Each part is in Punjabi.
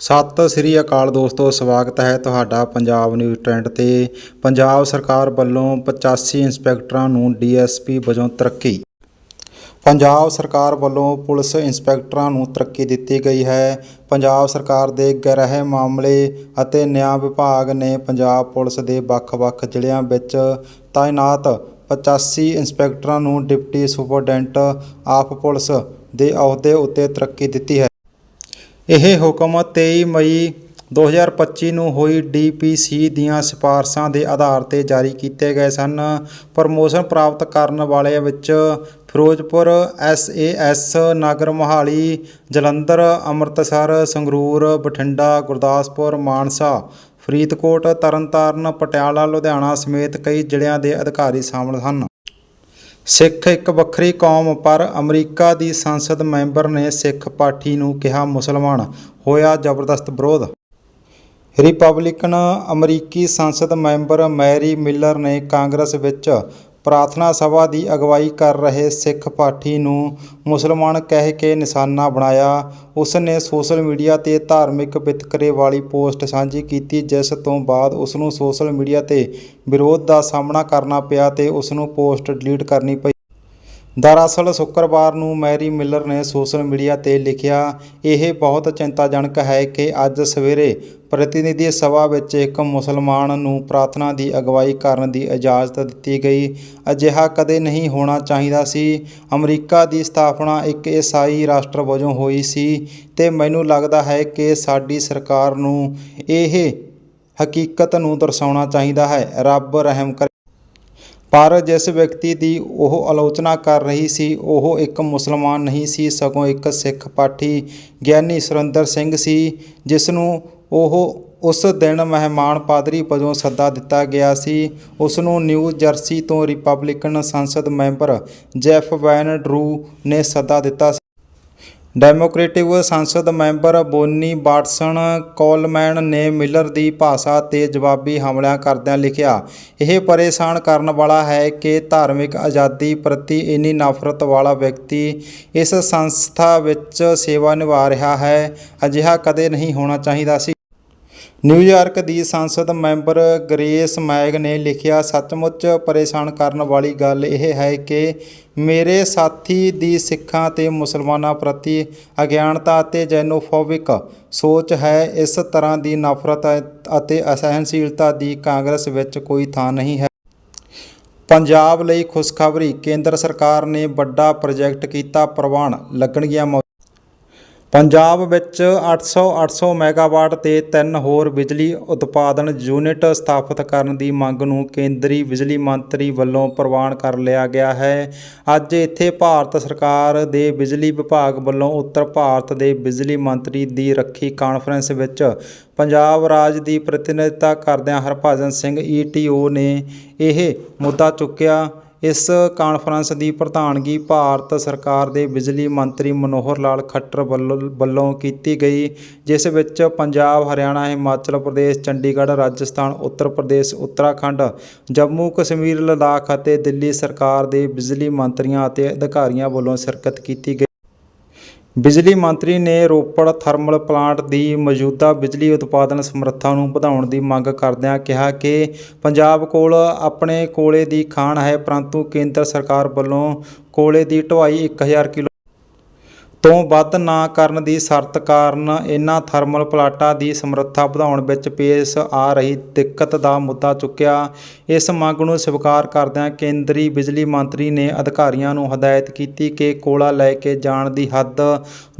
ਸਤਿ ਸ੍ਰੀ ਅਕਾਲ ਦੋਸਤੋ, ਸਵਾਗਤ ਹੈ ਤੁਹਾਡਾ ਪੰਜਾਬ ਨਿਊਜ਼ ਟ੍ਰੈਂਡ ਤੇ। ਪੰਜਾਬ ਸਰਕਾਰ ਵੱਲੋਂ 85 ਇੰਸਪੈਕਟਰਾਂ ਨੂੰ ਡੀਐਸਪੀ ਵਜੋਂ ਤਰੱਕੀ। ਪੰਜਾਬ ਸਰਕਾਰ ਵੱਲੋਂ ਪੁਲਿਸ ਇੰਸਪੈਕਟਰਾਂ ਨੂੰ ਤਰੱਕੀ ਦਿੱਤੀ ਗਈ ਹੈ। ਪੰਜਾਬ ਸਰਕਾਰ ਦੇ ਗ੍ਰਹਿ ਮਾਮਲੇ ਅਤੇ ਨਿਆਂ ਵਿਭਾਗ ਨੇ ਪੰਜਾਬ ਪੁਲਿਸ ਦੇ ਵੱਖ-ਵੱਖ ਜ਼ਿਲ੍ਹਿਆਂ ਵਿੱਚ ਤਾਇਨਾਤ 85 ਇੰਸਪੈਕਟਰਾਂ ਨੂੰ ਡਿਪਟੀ ਸੁਪਰਡੈਂਟ ਆਫ ਪੁਲਿਸ ਦੇ ਅਹੁਦੇ ਉੱਤੇ ਤਰੱਕੀ ਦਿੱਤੀ ਹੈ। ਇਹ ਹੁਕਮ 23 ਮਈ 2025 ਨੂੰ ਹੋਈ ਡੀਪੀਸੀ ਦੀਆਂ ਸਿਫਾਰਸ਼ਾਂ ਦੇ ਆਧਾਰ ਤੇ ਜਾਰੀ ਕੀਤੇ ਗਏ ਸਨ। ਪ੍ਰਮੋਸ਼ਨ ਪ੍ਰਾਪਤ ਕਰਨ ਵਾਲਿਆਂ ਵਿੱਚ ਫਿਰੋਜ਼ਪੁਰ ਐਸਏਐਸ ਨਗਰ ਮੋਹਾਲੀ, ਜਲੰਧਰ, ਅੰਮ੍ਰਿਤਸਰ, ਸੰਗਰੂਰ, ਬਠਿੰਡਾ, ਗੁਰਦਾਸਪੁਰ, ਮਾਨਸਾ, ਫਰੀਦਕੋਟ, ਤਰਨਤਾਰਨ, ਪਟਿਆਲਾ, ਲੁਧਿਆਣਾ ਸਮੇਤ ਕਈ ਜ਼ਿਲ੍ਹਿਆਂ ਦੇ ਅਧਿਕਾਰੀ ਸ਼ਾਮਲ ਹਨ। ਸਿੱਖ ਇੱਕ ਵੱਖਰੀ ਕੌਮ, ਪਰ ਅਮਰੀਕਾ ਦੀ ਸੰਸਦ ਮੈਂਬਰ ਨੇ ਸਿੱਖ ਪਾਠੀ ਨੂੰ ਕਿਹਾ, ਮੁਸਲਮਾਨ, ਹੋਇਆ ਜ਼ਬਰਦਸਤ ਵਿਰੋਧ। ਰਿਪਬਲਿਕਨ ਅਮਰੀਕੀ ਸੰਸਦ ਮੈਂਬਰ ਮੈਰੀ ਮਿਲਰ ਨੇ ਕਾਂਗਰਸ ਵਿੱਚ ਪ੍ਰਾਰਥਨਾ ਸਭਾ ਦੀ ਅਗਵਾਈ ਕਰ ਰਹੇ ਸਿੱਖ ਪਾਠੀ ਨੂੰ ਮੁਸਲਮਾਨ ਕਹਿ ਕੇ ਨਿਸ਼ਾਨਾ ਬਣਾਇਆ। ਉਸ ਨੇ ਸੋਸ਼ਲ ਮੀਡੀਆ ਤੇ ਧਾਰਮਿਕ ਵਿਤਕਰੇ ਵਾਲੀ ਪੋਸਟ ਸਾਂਝੀ ਕੀਤੀ, ਜਿਸ ਤੋਂ ਬਾਅਦ ਉਸ ਨੂੰ ਸੋਸ਼ਲ ਮੀਡੀਆ ਤੇ ਵਿਰੋਧ ਦਾ ਸਾਹਮਣਾ ਕਰਨਾ ਪਿਆ ਤੇ ਉਸ ਨੂੰ ਪੋਸਟ ਡਿਲੀਟ ਕਰਨੀ ਪਈ। ਦਰਅਸਲ ਸ਼ੁੱਕਰਵਾਰ ਨੂੰ ਮੈਰੀ ਮਿਲਰ ਨੇ ਸੋਸ਼ਲ ਮੀਡੀਆ ਤੇ ਲਿਖਿਆ, ਇਹ ਬਹੁਤ ਚਿੰਤਾਜਨਕ ਹੈ ਕਿ ਅੱਜ ਸਵੇਰੇ ਪ੍ਰਤੀਨਿਧੀ ਸਭਾ ਵਿੱਚ ਇੱਕ ਮੁਸਲਮਾਨ ਨੂੰ ਪ੍ਰਾਰਥਨਾ ਦੀ ਅਗਵਾਈ ਕਰਨ ਦੀ ਇਜਾਜ਼ਤ ਦਿੱਤੀ ਗਈ। ਅਜਿਹਾ ਕਦੇ ਨਹੀਂ ਹੋਣਾ ਚਾਹੀਦਾ ਸੀ। ਅਮਰੀਕਾ ਦੀ ਸਥਾਪਨਾ ਇੱਕ ਈਸਾਈ ਰਾਸ਼ਟਰ ਵਜੋਂ ਹੋਈ ਸੀ ਤੇ ਮੈਨੂੰ ਲੱਗਦਾ ਹੈ ਕਿ ਸਾਡੀ ਸਰਕਾਰ ਨੂੰ ਇਹ ਹਕੀਕਤ ਨੂੰ ਦਰਸਾਉਣਾ ਚਾਹੀਦਾ ਹੈ। ਰੱਬ ਰਹਿਮ ਕਰੇ। ਪਰ ਜਿਸ ਵਿਅਕਤੀ ਦੀ ਉਹ ਆਲੋਚਨਾ ਕਰ ਰਹੀ ਸੀ, ਉਹ ਇੱਕ ਮੁਸਲਮਾਨ ਨਹੀਂ ਸੀ, ਸਗੋਂ ਇੱਕ ਸਿੱਖ ਪਾਠੀ ਗਿਆਨੀ ਸੁਰਿੰਦਰ ਸਿੰਘ ਸੀ ਜਿਸ ਨੂੰ ਉਹ ਉਸ ਦਿਨ ਮਹਿਮਾਨ ਪਾਦਰੀ ਵਜੋਂ ਸੱਦਾ ਦਿੱਤਾ ਗਿਆ ਸੀ। ਉਸ ਨੂੰ ਨਿਊ ਜਰਸੀ ਤੋਂ ਰਿਪਬਲਿਕਨ ਸੰਸਦ ਮੈਂਬਰ ਜੈਫ ਵੈਨ ਡਰੂ ਨੇ ਸੱਦਾ ਦਿੱਤਾ ਸੀ ਡੈਮੋਕ੍ਰੇਟਿਕ ਸੰਸਦ ਮੈਂਬਰ ਬੋਨੀ ਬਾਟਸਨ ਕੋਲਮੈਨ ਨੇ ਮਿਲਰ ਦੀ ਭਾਸ਼ਾ ਤੇ ਜਵਾਬੀ ਹਮਲਿਆਂ ਕਰਦਿਆਂ ਲਿਖਿਆ, ਇਹ ਪਰੇਸ਼ਾਨ ਕਰਨ ਵਾਲਾ ਹੈ ਕਿ ਧਾਰਮਿਕ ਆਜ਼ਾਦੀ ਪ੍ਰਤੀ ਇੰਨੀ ਨਫ਼ਰਤ ਵਾਲਾ ਵਿਅਕਤੀ ਇਸ ਸੰਸਥਾ ਵਿੱਚ ਸੇਵਾ ਨਿਭਾ ਰਿਹਾ ਹੈ, ਅਜਿਹਾ ਕਦੇ ਨਹੀਂ ਹੋਣਾ ਚਾਹੀਦਾ ਸੀ। ਨਿਊਯਾਰਕ ਦੀ ਸੰਸਦ ਮੈਂਬਰ ਗ੍ਰੇਸ ਮੈਗ ਨੇ ਲਿਖਿਆ, ਸੱਚਮੁੱਚ ਪਰੇਸ਼ਾਨ ਕਰਨ ਵਾਲੀ ਗੱਲ ਇਹ ਹੈ ਕਿ ਮੇਰੇ ਸਾਥੀ ਦੀ ਸਿੱਖਾਂ ਤੇ ਮੁਸਲਮਾਨਾਂ ਪ੍ਰਤੀ ਅਗਿਆਨਤਾ ਅਤੇ ਜੈਨੋਫੋਬਿਕ ਸੋਚ ਹੈ। ਇਸ ਤਰ੍ਹਾਂ ਦੀ ਨਫ਼ਰਤ ਅਤੇ ਅਸਹਿਣਸ਼ੀਲਤਾ ਦੀ ਕਾਂਗਰਸ ਵਿੱਚ ਕੋਈ ਥਾਂ ਨਹੀਂ ਹੈ। ਪੰਜਾਬ ਲਈ ਖੁਸ਼ਖਬਰੀ, ਕੇਂਦਰ ਸਰਕਾਰ ਨੇ ਵੱਡਾ ਪ੍ਰੋਜੈਕਟ ਕੀਤਾ ਪ੍ਰਵਾਨ, ਲੱਗਣਗੀਆਂ ਮੌ- ਪੰਜਾਬ ਵਿੱਚ 800 800 ਮੈਗਾਵਾਟ ਤੇ ਤਿੰਨ ਹੋਰ ਬਿਜਲੀ ਉਤਪਾਦਨ ਯੂਨਿਟ ਸਥਾਪਿਤ ਕਰਨ ਦੀ ਮੰਗ ਨੂੰ ਕੇਂਦਰੀ ਬਿਜਲੀ ਮੰਤਰੀ ਵੱਲੋਂ ਪ੍ਰਵਾਨ ਕਰ ਲਿਆ ਗਿਆ ਹੈ। ਅੱਜ ਇੱਥੇ ਭਾਰਤ ਸਰਕਾਰ ਦੇ ਬਿਜਲੀ ਵਿਭਾਗ ਵੱਲੋਂ ਉੱਤਰ ਭਾਰਤ ਦੇ ਬਿਜਲੀ ਮੰਤਰੀ ਦੀ ਰੱਖੀ ਕਾਨਫਰੰਸ ਵਿੱਚ ਪੰਜਾਬ ਰਾਜ ਦੀ ਪ੍ਰਤੀਨਿਧਤਾ ਕਰਦਿਆਂ ਹਰਭਜਨ ਸਿੰਘ ਈਟੀਓ ਨੇ ਇਹ ਮੁੱਦਾ ਚੁੱਕਿਆ। ਇਸ ਕਾਨਫਰੰਸ ਦੀ ਪ੍ਰਧਾਨਗੀ ਭਾਰਤ ਸਰਕਾਰ ਦੇ ਬਿਜਲੀ ਮੰਤਰੀ ਮਨੋਹਰ ਲਾਲ ਖੱਟਰ ਵੱਲੋਂ ਵੱਲੋਂ ਕੀਤੀ ਗਈ, ਜਿਸ ਵਿੱਚ ਪੰਜਾਬ, ਹਰਿਆਣਾ, ਹਿਮਾਚਲ ਪ੍ਰਦੇਸ਼, ਚੰਡੀਗੜ੍ਹ, ਰਾਜਸਥਾਨ, ਉੱਤਰ ਪ੍ਰਦੇਸ਼, ਉੱਤਰਾਖੰਡ, ਜੰਮੂ ਕਸ਼ਮੀਰ, ਲਦਾਖ ਅਤੇ ਦਿੱਲੀ ਸਰਕਾਰ ਦੇ ਬਿਜਲੀ ਮੰਤਰੀਆਂ ਅਤੇ ਅਧਿਕਾਰੀਆਂ ਵੱਲੋਂ ਸ਼ਿਰਕਤ ਕੀਤੀ ਗਈ। ਬਿਜਲੀ ਮੰਤਰੀ ਨੇ ਰੋਪੜ ਥਰਮਲ ਪਲਾਂਟ ਦੀ ਮੌਜੂਦਾ ਬਿਜਲੀ ਉਤਪਾਦਨ ਸਮਰੱਥਾ ਨੂੰ ਵਧਾਉਣ ਦੀ ਮੰਗ ਕਰਦਿਆਂ ਕਿਹਾ ਕਿ ਪੰਜਾਬ ਕੋਲ ਆਪਣੇ ਕੋਲੇ ਦੀ ਖਾਣ ਹੈ, ਪਰੰਤੂ ਕੇਂਦਰ ਸਰਕਾਰ ਵੱਲੋਂ ਕੋਲੇ ਦੀ ਢੁਆਈ 1000 ਕਿਲੋ ਤੋਂ ਵੱਧ ਨਾ ਕਰਨ ਦੀ ਸ਼ਰਤ ਕਾਰਨ ਇਨ੍ਹਾਂ ਥਰਮਲ ਪਲਾਟਾਂ ਦੀ ਸਮਰੱਥਾ ਵਧਾਉਣ ਵਿੱਚ ਪੇਸ਼ ਆ ਰਹੀ ਦਿੱਕਤ ਦਾ ਮੁੱਦਾ ਚੁੱਕਿਆ। ਇਸ ਮੰਗ ਨੂੰ ਸਵੀਕਾਰ ਕਰਦਿਆਂ ਕੇਂਦਰੀ ਬਿਜਲੀ ਮੰਤਰੀ ਨੇ ਅਧਿਕਾਰੀਆਂ ਨੂੰ ਹਦਾਇਤ ਕੀਤੀ ਕਿ ਕੋਲਾ ਲੈ ਕੇ ਜਾਣ ਦੀ ਹੱਦ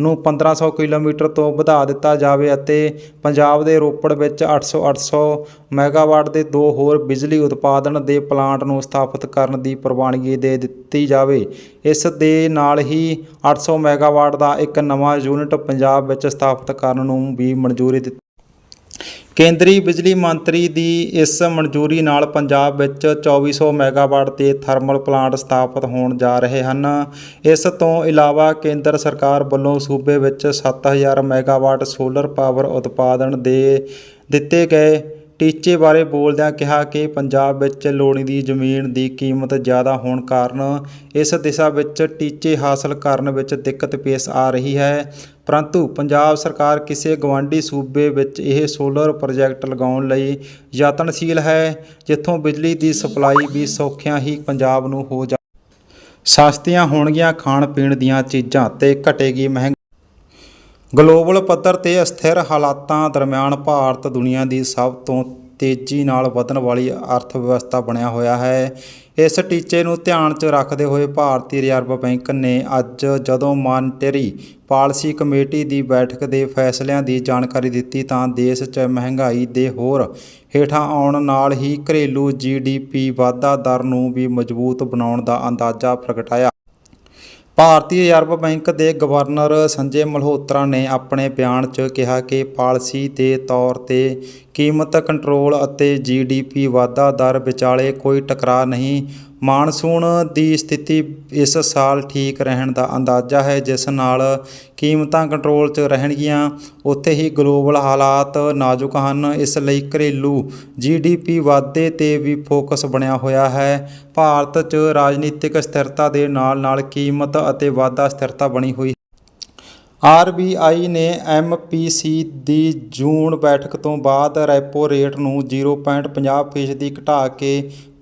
ਨੂੰ 1500 ਕਿਲੋਮੀਟਰ ਤੋਂ ਵਧਾ ਦਿੱਤਾ ਜਾਵੇ ਅਤੇ ਪੰਜਾਬ ਦੇ ਰੋਪੜ ਵਿੱਚ 800 800 ਮੈਗਾਵਾਟ ਦੇ ਦੋ ਹੋਰ ਬਿਜਲੀ ਉਤਪਾਦਨ ਦੇ ਪਲਾਂਟ ਨੂੰ ਸਥਾਪਿਤ ਕਰਨ ਦੀ ਪ੍ਰਵਾਨਗੀ ਦੇ ਦਿੱਤੀ ਜਾਵੇ। ਇਸ ਦੇ ਨਾਲ ਹੀ 800 ਮੈਗਾਵਾਟ ਦਾ ਇੱਕ ਨਵਾਂ ਯੂਨਿਟ ਪੰਜਾਬ ਵਿੱਚ ਸਥਾਪਿਤ ਕਰਨ ਨੂੰ ਵੀ ਮਨਜ਼ੂਰੀ ਦਿੱਤੀ। ਕੇਂਦਰੀ ਬਿਜਲੀ ਮੰਤਰੀ ਦੀ ਇਸ ਮਨਜ਼ੂਰੀ ਨਾਲ ਪੰਜਾਬ ਵਿੱਚ 2400 ਮੈਗਾਵਾਟ ਦੇ ਥਰਮਲ ਪਲਾਂਟ ਸਥਾਪਿਤ ਹੋਣ ਜਾ ਰਹੇ ਹਨ। ਇਸ ਤੋਂ ਇਲਾਵਾ ਕੇਂਦਰ ਸਰਕਾਰ ਵੱਲੋਂ ਸੂਬੇ ਵਿੱਚ 7000 ਮੈਗਾਵਾਟ ਸੋਲਰ ਪਾਵਰ ਉਤਪਾਦਨ ਦੇ ਦਿੱਤੇ ਗਏ ਟੀਚੇ ਬਾਰੇ ਬੋਲਦਿਆਂ ਕਿਹਾ ਕਿ ਪੰਜਾਬ ਵਿੱਚ ਲੋੜੀਂਦੀ ਜ਼ਮੀਨ ਦੀ ਕੀਮਤ ਜ਼ਿਆਦਾ ਹੋਣ ਕਾਰਨ ਇਸ ਦਿਸ਼ਾ ਵਿੱਚ ਟੀਚੇ ਹਾਸਲ ਕਰਨ ਵਿੱਚ ਦਿੱਕਤ ਪੇਸ਼ ਆ ਰਹੀ ਹੈ। ਪਰੰਤੂ ਪੰਜਾਬ ਸਰਕਾਰ ਕਿਸੇ ਗਵਾਂਢੀ ਸੂਬੇ ਵਿੱਚ ਇਹ ਸੋਲਰ ਪ੍ਰੋਜੈਕਟ ਲਗਾਉਣ ਲਈ ਯਤਨਸ਼ੀਲ ਹੈ, ਜਿੱਥੋਂ ਬਿਜਲੀ ਦੀ ਸਪਲਾਈ ਵੀ ਸੌਖਿਆਂ ਹੀ ਪੰਜਾਬ ਨੂੰ ਹੋ ਜਾ ਸਸਤੀਆਂ ਹੋਣਗੀਆਂ ਖਾਣ ਪੀਣ ਦੀਆਂ ਚੀਜ਼ਾਂ ਤੇ ਘਟੇਗੀ ਮਹਿੰਗਾਈ ਗਲੋਬਲ ਪੱਧਰ ਤੇ ਅਸਥਿਰ ਹਾਲਾਤਾਂ ਦਰਮਿਆਨ ਭਾਰਤ ਦੁਨੀਆ ਦੀ ਸਭ ਤੋਂ ਤੇਜ਼ੀ ਨਾਲ ਵਧਣ ਵਾਲੀ ਅਰਥ ਵਿਵਸਥਾ ਬਣਿਆ ਹੋਇਆ ਹੈ। ਇਸ ਟੀਚੇ ਨੂੰ ਧਿਆਨ 'ਚ ਰੱਖਦੇ ਹੋਏ ਭਾਰਤੀ ਰਿਜ਼ਰਵ ਬੈਂਕ ਨੇ ਅੱਜ ਜਦੋਂ ਮਾਨਟਰੀ ਪਾਲਿਸੀ ਕਮੇਟੀ ਦੀ ਬੈਠਕ ਦੇ ਫੈਸਲਿਆਂ ਦੀ ਜਾਣਕਾਰੀ ਦਿੱਤੀ ਤਾਂ ਦੇਸ਼ 'ਚ ਮਹਿੰਗਾਈ ਦੇ ਹੋਰ ਹੇਠਾਂ ਆਉਣ ਨਾਲ ਹੀ ਘਰੇਲੂ ਜੀਡੀਪੀ ਵਾਧਾ ਦਰ ਨੂੰ ਵੀ ਮਜ਼ਬੂਤ ਬਣਾਉਣ ਦਾ ਅੰਦਾਜ਼ਾ ਪ੍ਰਗਟਾਇਆ। ਭਾਰਤੀ ਰਿਜ਼ਰਵ ਬੈਂਕ ਦੇ ਗਵਰਨਰ ਸੰਜੇ ਮਲਹੋਤਰਾ ਨੇ ਆਪਣੇ ਬਿਆਨ 'ਚ ਕਿਹਾ ਕਿ ਪਾਲਿਸੀ ਦੇ ਤੌਰ ਤੇ ਕੀਮਤ ਕੰਟਰੋਲ ਅਤੇ ਜੀਡੀਪੀ ਵਾਧਾ ਦਰ ਵਿਚਾਲੇ ਕੋਈ ਟਕਰਾਅ ਨਹੀਂ ਮਾਨਸੂਨ ਦੀ ਸਥਿਤੀ ਇਸ ਸਾਲ ਠੀਕ ਰਹਿਣ ਦਾ ਅੰਦਾਜ਼ਾ ਹੈ, ਜਿਸ ਨਾਲ ਕੀਮਤਾਂ ਕੰਟਰੋਲ 'ਚ ਰਹਿਣਗੀਆਂ। ਉੱਥੇ ਹੀ ਗਲੋਬਲ ਹਾਲਾਤ ਨਾਜ਼ੁਕ ਹਨ। ਇਸ ਲਈ ਘਰੇਲੂ ਜੀਡੀਪੀ ਵਾਧੇ ਤੇ ਵੀ ਫੋਕਸ ਬਣਿਆ ਹੋਇਆ ਹੈ। ਭਾਰਤ 'ਚ ਰਾਜਨੀਤਿਕ ਸਥਿਰਤਾ ਦੇ ਨਾਲ ਨਾਲ ਕੀਮਤ ਅਤੇ ਵਾਧਾ ਸਥਿਰਤਾ ਬਣੀ ਹੋਈ ਆਰਬੀਆਈ ਨੇ ਐਮਪੀਸੀ ਦੀ ਜੂਨ ਬੈਠਕ ਤੋਂ ਬਾਅਦ ਰੈਪੋ ਰੇਟ ਨੂੰ 0.50% ਫੀਸਦੀ ਘਟਾ ਕੇ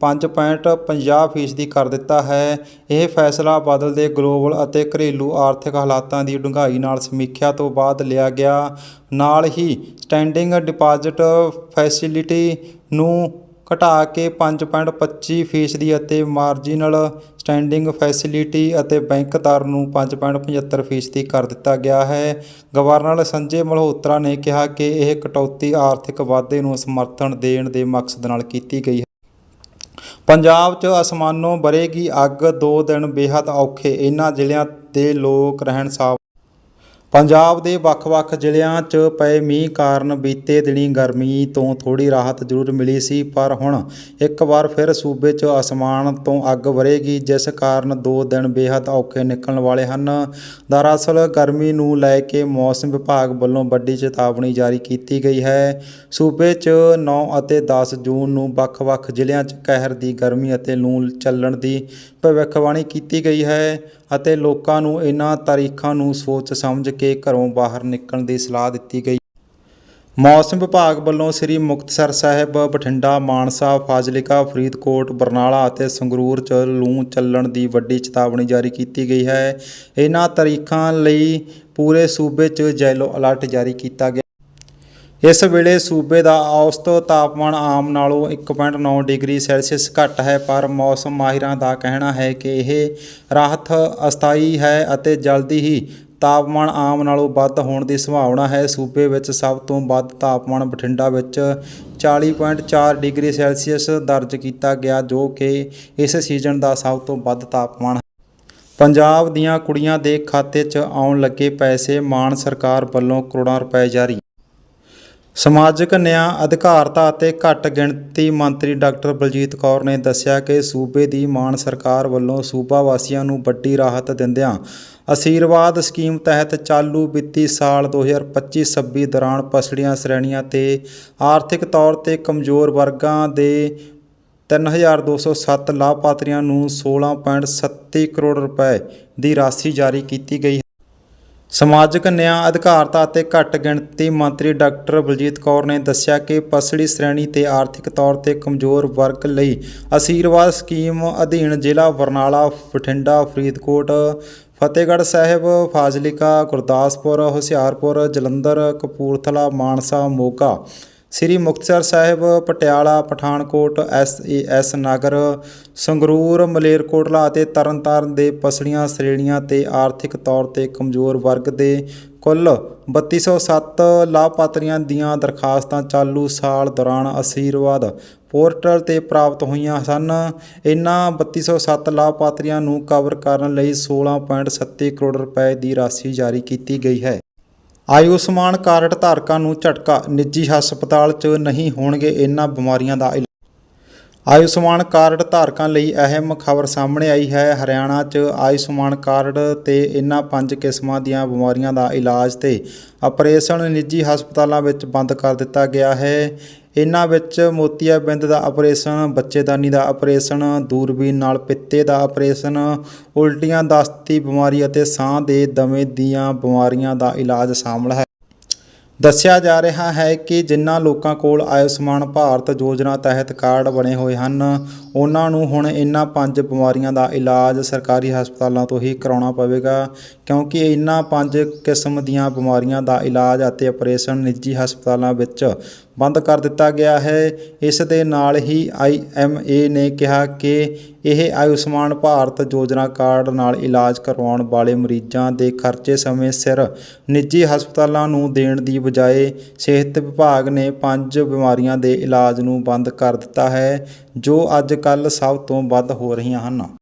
5.50% ਫੀਸਦੀ ਕਰ ਦਿੱਤਾ ਹੈ। ਇਹ ਫੈਸਲਾ ਬਦਲਦੇ ਗਲੋਬਲ ਅਤੇ ਘਰੇਲੂ ਆਰਥਿਕ ਹਾਲਾਤਾਂ ਦੀ ਡੂੰਘਾਈ ਨਾਲ ਸਮੀਖਿਆ ਤੋਂ ਬਾਅਦ ਲਿਆ ਗਿਆ। ਨਾਲ ਹੀ ਸਟੈਂਡਿੰਗ ਡਿਪਾਜ਼ਿਟ ਫੈਸਿਲਿਟੀ ਨੂੰ ਘਟਾ ਕੇ 5.25 ਫੀਸਦੀ ਅਤੇ ਮਾਰਜਿਨਲ ਸਟੈਂਡਿੰਗ ਫੈਸਿਲਿਟੀ ਅਤੇ ਬੈਂਕ ਦਰ ਨੂੰ 5.75 ਫੀਸਦੀ ਕਰ ਦਿੱਤਾ ਗਿਆ ਹੈ। ਗਵਰਨਰ ਸੰਜੇ ਮਲਹੋਤਰਾ ਨੇ ਕਿਹਾ ਕਿ ਇਹ ਕਟੌਤੀ ਆਰਥਿਕ ਵਾਧੇ ਨੂੰ ਸਮਰਥਨ ਦੇਣ ਦੇ ਮਕਸਦ ਨਾਲ ਕੀਤੀ ਗਈ ਹੈ। ਪੰਜਾਬ 'ਚ ਅਸਮਾਨੋਂ ਬਰੇਗੀ ਅੱਗ ਦੋ ਦਿਨ ਬੇਹੱਦ ਔਖੇ। ਇਨ੍ਹਾਂ ਜ਼ਿਲ੍ਹਿਆਂ ਦੇ ਲੋਕ ਰਹਿਣ ਸਾਵ ਪੰਜਾਬ ਦੇ ਵੱਖ-ਵੱਖ ਜ਼ਿਲ੍ਹਿਆਂ 'ਚ ਪਏ ਮੀਂਹ ਕਾਰਨ ਬੀਤੇ ਦਿਨੀ ਗਰਮੀ ਤੋਂ ਥੋੜੀ ਰਾਹਤ ਜ਼ਰੂਰ ਮਿਲੀ ਸੀ, ਪਰ ਹੁਣ ਇੱਕ ਵਾਰ ਫਿਰ ਸੂਬੇ 'ਚ ਅਸਮਾਨ ਤੋਂ ਅੱਗ ਵਰੇਗੀ, ਜਿਸ ਕਾਰਨ ਦੋ ਦਿਨ ਬੇਹੱਦ ਔਖੇ ਨਿਕਲਣ ਵਾਲੇ ਹਨ। ਦਰਅਸਲ, ਗਰਮੀ ਨੂੰ ਲੈ ਕੇ ਮੌਸਮ ਵਿਭਾਗ ਵੱਲੋਂ ਵੱਡੀ ਚੇਤਾਵਨੀ ਜਾਰੀ ਕੀਤੀ ਗਈ ਹੈ। ਸੂਬੇ 'ਚ 9 ਅਤੇ 10 ਜੂਨ ਨੂੰ ਵੱਖ-ਵੱਖ ਜ਼ਿਲ੍ਹਿਆਂ 'ਚ ਕਹਿਰ ਦੀ ਗਰਮੀ ਅਤੇ ਲੂ ਚੱਲਣ ਦੀ ਭਵਿੱਖਬਾਣੀ ਕੀਤੀ ਗਈ ਹੈ ਅਤੇ ਲੋਕਾਂ ਨੂੰ ਇਹਨਾਂ ਤਾਰੀਖਾਂ ਨੂੰ ਸੋਚ ਸਮਝ ਕੇ ਘਰੋਂ ਬਾਹਰ ਨਿਕਲਣ ਦੀ ਸਲਾਹ ਦਿੱਤੀ ਗਈ। ਮੌਸਮ ਵਿਭਾਗ ਵੱਲੋਂ ਸ੍ਰੀ ਮੁਕਤਸਰ ਸਾਹਿਬ, ਬਠਿੰਡਾ, ਮਾਨਸਾ, ਫਾਜ਼ਿਲਕਾ, ਫਰੀਦਕੋਟ, ਬਰਨਾਲਾ ਅਤੇ ਸੰਗਰੂਰ 'ਚ ਲੂ ਚੱਲਣ ਦੀ ਵੱਡੀ ਚੇਤਾਵਨੀ ਜਾਰੀ ਕੀਤੀ ਗਈ ਹੈ। ਇਹਨਾਂ ਤਾਰੀਖਾਂ ਲਈ ਪੂਰੇ ਸੂਬੇ 'ਚ ਯੈਲੋ ਅਲਰਟ ਜਾਰੀ ਕੀਤਾ ਗਿਆ। ਇਸ ਵੇਲੇ ਸੂਬੇ ਦਾ ਔਸਤ ਤਾਪਮਾਨ ਆਮ ਨਾਲੋਂ 1.9 ਡਿਗਰੀ ਸੈਲਸੀਅਸ ਘੱਟ ਹੈ, ਪਰ ਮੌਸਮ ਮਾਹਿਰਾਂ ਦਾ ਕਹਿਣਾ ਹੈ ਕਿ ਇਹ ਰਾਹਤ ਅਸਥਾਈ ਹੈ ਅਤੇ ਜਲਦੀ ਹੀ ਤਾਪਮਾਨ ਆਮ ਨਾਲੋਂ ਵੱਧ ਹੋਣ ਦੀ ਸੰਭਾਵਨਾ ਹੈ। ਸੂਬੇ ਵਿੱਚ ਸਭ ਤੋਂ ਵੱਧ ਤਾਪਮਾਨ ਬਠਿੰਡਾ ਵਿੱਚ 40.4 ਡਿਗਰੀ ਸੈਲਸੀਅਸ ਦਰਜ ਕੀਤਾ ਗਿਆ, ਜੋ ਕਿ ਇਸ ਸੀਜ਼ਨ ਦਾ ਸਭ ਤੋਂ ਵੱਧ ਤਾਪਮਾਨ ਹੈ। ਪੰਜਾਬ ਦੀਆਂ ਕੁੜੀਆਂ ਦੇ ਖਾਤੇ 'ਚ ਆਉਣ ਲੱਗੇ ਪੈਸੇ, ਮਾਨ ਸਰਕਾਰ ਵੱਲੋਂ ਕਰੋੜਾਂ ਰੁਪਏ ਜਾਰੀ ਸਮਾਜਿਕ ਨਿਆਂ, ਅਧਿਕਾਰਤਾ ਅਤੇ ਘੱਟ ਗਿਣਤੀ ਮੰਤਰੀ ਡਾਕਟਰ ਬਲਜੀਤ ਕੌਰ ਨੇ ਦੱਸਿਆ ਕਿ ਸੂਬੇ ਦੀ ਮਾਨ ਸਰਕਾਰ ਵੱਲੋਂ ਸੂਬਾ ਵਾਸੀਆਂ ਨੂੰ ਵੱਡੀ ਰਾਹਤ ਦਿੰਦਿਆਂ ਅਸੀਰਵਾਦ ਸਕੀਮ ਤਹਿਤ ਚਾਲੂ ਵਿੱਤੀ ਸਾਲ 2025-26 ਦੌਰਾਨ ਪਛੜੀਆਂ ਸ਼੍ਰੇਣੀਆਂ ਤੇ ਆਰਥਿਕ ਤੌਰ ਤੇ ਕਮਜ਼ੋਰ ਵਰਗਾਂ ਦੇ 3207 ਲਾਭਪਾਤਰੀਆਂ ਨੂੰ 16.37 ਕਰੋੜ ਰੁਪਏ ਦੀ ਰਾਸ਼ੀ ਜਾਰੀ ਕੀਤੀ ਗਈ ਸਮਾਜਿਕ ਨਿਆਂ, ਅਧਿਕਾਰਤਾ ਅਤੇ ਘੱਟ ਗਿਣਤੀ ਮੰਤਰੀ ਡਾਕਟਰ ਬਲਜੀਤ ਕੌਰ ਨੇ ਦੱਸਿਆ ਕਿ ਪਸੜੀ ਸ਼੍ਰੇਣੀ ਤੇ ਆਰਥਿਕ ਤੌਰ ਤੇ ਕਮਜ਼ੋਰ ਵਰਗ ਲਈ ਆਸ਼ੀਰਵਾਦ ਸਕੀਮ ਅਧੀਨ ਜ਼ਿਲ੍ਹਾ ਬਰਨਾਲਾ, ਬਠਿੰਡਾ, ਫਰੀਦਕੋਟ, ਫਤਿਹਗੜ੍ਹ ਸਾਹਿਬ, ਫਾਜ਼ਿਲਕਾ, ਗੁਰਦਾਸਪੁਰ, ਹੁਸ਼ਿਆਰਪੁਰ, ਜਲੰਧਰ, ਕਪੂਰਥਲਾ, ਮਾਨਸਾ ਮੋਗਾ। ਸ੍ਰੀ ਮੁਕਤਸਰ ਸਾਹਿਬ, ਪਟਿਆਲਾ, ਪਠਾਨਕੋਟ, ਐਸ ਨਗਰ, ਸੰਗਰੂਰ, ਮਲੇਰਕੋਟਲਾ ਅਤੇ ਤਰਨਤਾਰਨ ਦੇ ਪਸੜੀਆਂ ਸ਼੍ਰੇਣੀਆਂ ਤੇ ਆਰਥਿਕ ਤੌਰ ਤੇ ਕਮਜ਼ੋਰ ਵਰਗ ਦੇ ਕੁੱਲ 3207 ਲਾਭਪਾਤਰੀਆਂ ਦੀਆਂ ਦਰਖਾਸਤਾਂ ਚਾਲੂ ਸਾਲ ਦੌਰਾਨ ਆਸ਼ੀਰਵਾਦ ਪੋਰਟਲ ਤੇ ਪ੍ਰਾਪਤ ਹੋਈਆਂ ਸਨ। ਇਨ੍ਹਾਂ 3207 ਲਾਭਪਾਤਰੀਆਂ ਨੂੰ ਕਵਰ ਕਰਨ ਲਈ 16.37 ਕਰੋੜ ਰੁਪਏ ਦੀ ਰਾਸ਼ੀ ਜਾਰੀ ਕੀਤੀ ਗਈ ਹੈ। ਆਯੁਸ਼ਮਾਨ ਕਾਰਡ ਧਾਰਕਾਂ ਨੂੰ ਝਟਕਾ, ਨਿੱਜੀ ਹਸਪਤਾਲ 'ਚ ਨਹੀਂ ਹੋਣਗੇ ਇਹਨਾਂ ਬਿਮਾਰੀਆਂ ਦਾ ਇਲਾਜ। ਆਯੁਸ਼ਮਾਨ ਕਾਰਡ ਧਾਰਕਾਂ ਲਈ ਅਹਿਮ ਖਬਰ ਸਾਹਮਣੇ ਆਈ ਹੈ। ਹਰਿਆਣਾ 'ਚ ਆਯੁਸ਼ਮਾਨ ਕਾਰਡ ਤੇ ਇਹਨਾਂ ਪੰਜ ਕਿਸਮਾਂ ਦੀਆਂ ਬਿਮਾਰੀਆਂ ਦਾ ਇਲਾਜ ਤੇ ਆਪਰੇਸ਼ਨ ਨਿੱਜੀ ਹਸਪਤਾਲਾਂ ਵਿੱਚ ਬੰਦ ਕਰ ਦਿੱਤਾ ਗਿਆ ਹੈ। ਇਹਨਾਂ ਵਿੱਚ ਮੋਤੀਆਬਿੰਦ ਦਾ ਆਪਰੇਸ਼ਨ, ਬੱਚੇਦਾਨੀ ਦਾ ਆਪਰੇਸ਼ਨ, ਦੂਰਬੀਨ ਨਾਲ ਪਿੱਤੇ ਦਾ ਆਪਰੇਸ਼ਨ, ਉਲਟੀਆਂ ਦਸਤੀ ਬਿਮਾਰੀ ਅਤੇ ਸਾਹ ਦੇ ਦਮੇ ਦੀਆਂ ਬਿਮਾਰੀਆਂ ਦਾ ਇਲਾਜ ਸ਼ਾਮਲ ਹੈ। ਦੱਸਿਆ ਜਾ ਰਿਹਾ ਹੈ ਕਿ ਜਿਨ੍ਹਾਂ ਲੋਕਾਂ ਕੋਲ ਆਯੁਸ਼ਮਾਨ ਭਾਰਤ ਯੋਜਨਾ ਤਹਿਤ ਕਾਰਡ ਬਣੇ ਹੋਏ ਹਨ, ਉਹਨਾਂ ਨੂੰ ਹੁਣ ਇਹਨਾਂ ਪੰਜ ਬਿਮਾਰੀਆਂ ਦਾ ਇਲਾਜ ਸਰਕਾਰੀ ਹਸਪਤਾਲਾਂ ਤੋਂ ਹੀ ਕਰਾਉਣਾ ਪਵੇਗਾ, ਕਿਉਂਕਿ ਇਹਨਾਂ ਪੰਜ ਕਿਸਮ ਦੀਆਂ ਬਿਮਾਰੀਆਂ ਦਾ ਇਲਾਜ ਅਤੇ ਆਪਰੇਸ਼ਨ ਨਿੱਜੀ ਹਸਪਤਾਲਾਂ ਵਿੱਚ ਬੰਦ ਕਰ ਦਿੱਤਾ ਗਿਆ ਹੈ। ਇਸ ਦੇ ਨਾਲ ਹੀ ਆਈਐਮਏ ਨੇ ਕਿਹਾ ਕਿ ਇਹ ਆਯੁਸ਼ਮਾਨ ਭਾਰਤ ਯੋਜਨਾ ਕਾਰਡ ਨਾਲ ਇਲਾਜ ਕਰਵਾਉਣ ਵਾਲੇ ਮਰੀਜ਼ਾਂ ਦੇ ਖਰਚੇ ਸਮੇਂ ਸਿਰ ਨਿੱਜੀ ਹਸਪਤਾਲਾਂ ਨੂੰ ਦੇਣ ਦੀ ਬਜਾਏ ਸਿਹਤ ਵਿਭਾਗ ਨੇ ਪੰਜ ਬਿਮਾਰੀਆਂ ਦੇ ਇਲਾਜ ਨੂੰ ਬੰਦ ਕਰ ਦਿੱਤਾ ਹੈ, ਜੋ ਅੱਜ ਕੱਲ੍ਹ ਸਭ ਤੋਂ ਵੱਧ ਹੋ ਰਹੀਆਂ ਹਨ।